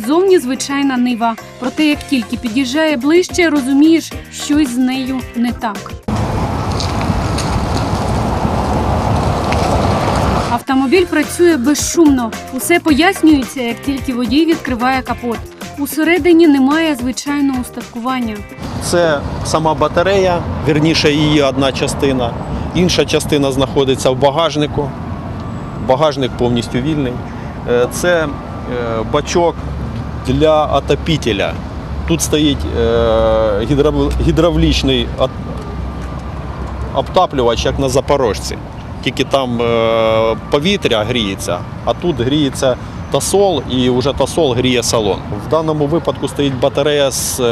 Всередині звичайна нива. Проте, як тільки під'їжджає ближче, розумієш, щось з нею не так. Автомобіль працює безшумно. Усе пояснюється, як тільки водій відкриває капот. Усередині немає звичайного устаткування. Це сама батарея, вірніше її одна частина. Інша частина знаходиться в багажнику. Багажник повністю вільний. Е, Це е, бачок для отопителя. Тут стоїть е, гідравлічний обтаплювач, як на запорожці. Тільки там е, повітря гріється, а тут гріється тосол і вже тосол гріє салон. В даному випадку стоїть батарея з е,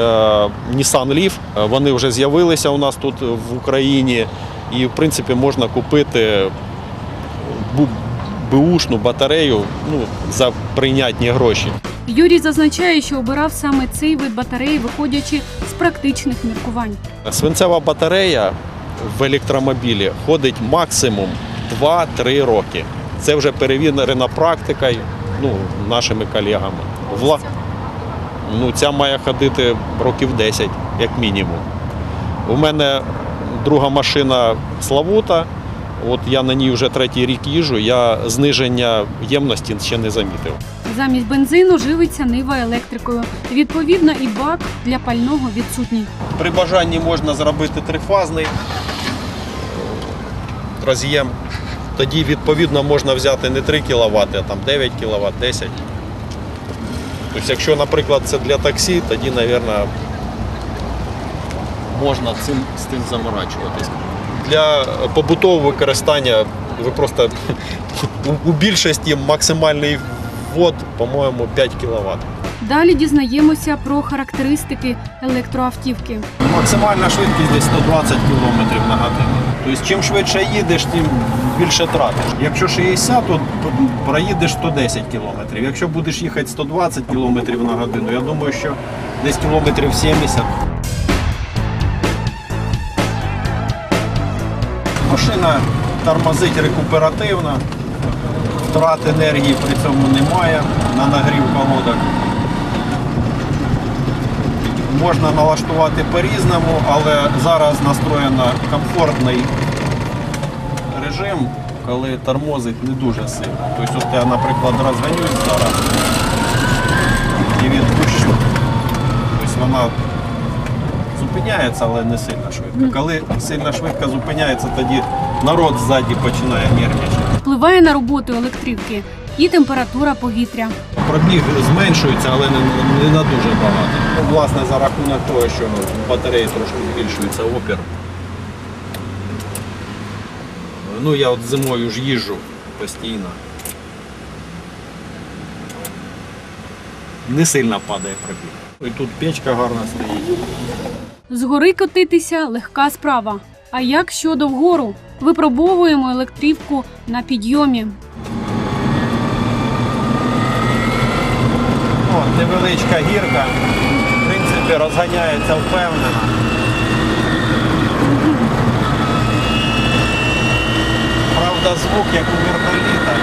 Nissan Leaf. Вони вже з'явилися у нас тут в Україні. І в принципі можна купити бу- беушну батарею ну, за прийнятні гроші. Юрій зазначає, що обирав саме цей вид батареї, виходячи з практичних міркувань. Свинцева батарея в електромобілі ходить максимум 2-3 роки. Це вже перевірена практикою ну, нашими колегами. Вла... Ну, ця має ходити років 10, як мінімум. У мене друга машина Славута. От я на ній вже третій рік їжджу, я зниження ємності ще не замітив. Замість бензину живиться нива електрикою. Відповідно, і бак для пального відсутній. При бажанні можна зробити трифазний роз'єм. Тоді відповідно можна взяти не 3 кВт, а там 9 кВт, 10. Тобто, якщо, наприклад, це для таксі, тоді, мабуть, можна цим з тим заморачуватись. Для побутового використання ви просто у- більшості максимальний ввод, по-моєму, 5 кВт. Далі дізнаємося про характеристики електроавтівки. Максимальна швидкість десь 120 км на годину. Тобто, чим швидше їдеш, тим більше тратиш. Якщо 60, то проїдеш 110 км. Якщо будеш їхати 120 км на годину, я думаю, що десь кілометрів 70. Машина тормозить рекуперативно, втрат енергії при цьому немає на нагрів колодок. Можна налаштувати по-різному, але зараз настроєно комфортний режим, коли тормозить не дуже сильно. Тобто, от я, наприклад, розганюсь зараз і відпущу. Тобто вона зупиняється, але не сильно швидко. Коли сильно швидко зупиняється, тоді народ ззаді починає нервничати. Впливає на роботу електрівки і температура повітря. Пробіг зменшується, але не, не на дуже багато. Власне, за рахунок того, що батареї трошки збільшується опір. Ну, я от зимою ж їжджу постійно. Не сильно падає пробіг. І тут печка гарна стоїть. Згори котитися легка справа. А як щодо вгору? Випробовуємо електрівку на підйомі. О, невеличка гірка. В принципі, розганяється впевнено. Правда, звук як у вертоліта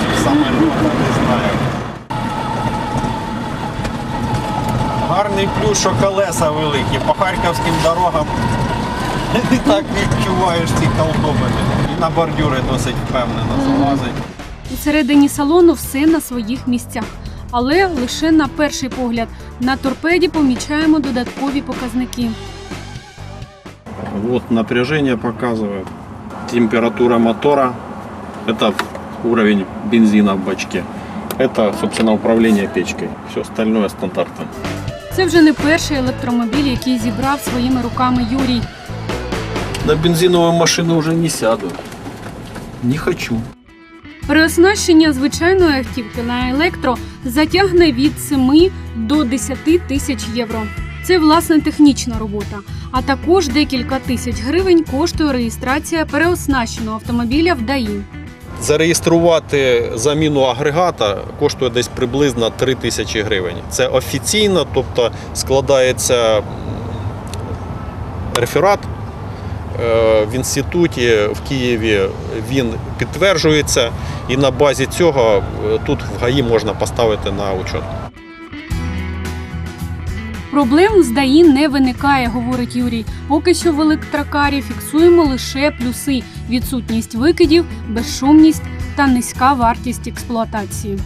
чи в самольота, Гарний плюс, що колеса великі. По харківським дорогам не так відчуваєш ці колдобини. І на бордюри досить впевнено залазить. Усередині салону все на своїх місцях. Але лише на перший погляд на торпеді помічаємо додаткові показники. Вот напряжение показывает. Температура мотора. Это уровень бензина в бачке. Это, собственно, управление печкой. Все остальное стандартно. Це вже не перший електромобіль, який зібрав своїми руками Юрій. На бензиновую машину уже не сяду. Не хочу. Переоснащення звичайної автівки на електро затягне від 7 до 10 тисяч євро. Це власне технічна робота. А також декілька тисяч гривень коштує реєстрація переоснащеного автомобіля в ДАІ. Зареєструвати заміну агрегата коштує десь приблизно 3 тисячі гривень. Це офіційно, тобто складається реферат е, в інституті в Києві. Він підтверджується, і на базі цього е, тут в ГАІ можна поставити на учет. Проблем з ДАІ не виникає, говорить Юрій. Поки що в електрокарі фіксуємо лише плюси: відсутність викидів, безшумність та низька вартість експлуатації.